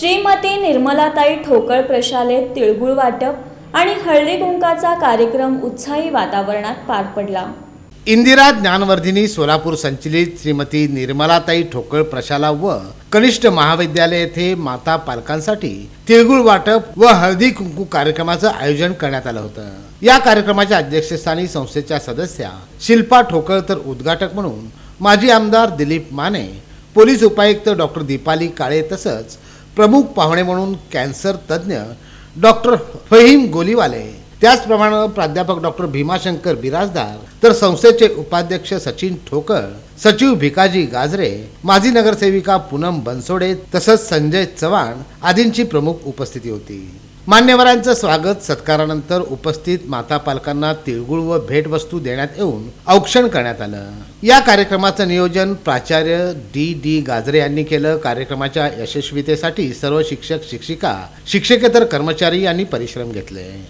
श्रीमती निर्मलाताई ठोकळ प्रशालेत तिळगुळ वाटप आणि हळदी कुंकाचा कार्यक्रम उत्साही वातावरणात पार पडला. इंदिरा ज्ञानवर्धिनी सोलापूर संचलित श्रीमती निर्मलाताई ठोकळ प्रशाला व कनिष्ठ महाविद्यालय येथे माता पालकांसाठी तिळगुळ वाटप व हळदी कुंकू कार्यक्रमाचं आयोजन करण्यात आलं होतं. या कार्यक्रमाच्या अध्यक्षस्थानी संस्थेच्या सदस्या शिल्पा ठोकळ तर उद्घाटक म्हणून माजी आमदार दिलीप माने पोलीस उपायुक्त डॉक्टर दीपाली काळे तसंच प्रमुख पाहुणे म्हणून कॅन्सर तज्ज्ञ डॉक्टर फहीम गोलीवाले त्याचप्रमाणे प्राध्यापक डॉक्टर भीमाशंकर बिराजदार तर संस्थेचे उपाध्यक्ष सचिन ठोकर सचिव भिकाजी गाजरे माजी नगरसेविका पूनम बनसोडे तसंच संजय चव्हाण आदींची प्रमुख उपस्थिती होती. मान्यवरांचं स्वागत. सत्कारानंतर उपस्थित माता पालकांना तिळगुळ व भेटवस्तू देण्यात येऊन औक्षण करण्यात आलं. या कार्यक्रमाचं नियोजन प्राचार्य डी डी गाजरे यांनी केलं. कार्यक्रमाच्या यशस्वीतेसाठी सर्व शिक्षक शिक्षिका शिक्षकेतर कर्मचारी यांनी परिश्रम घेतले.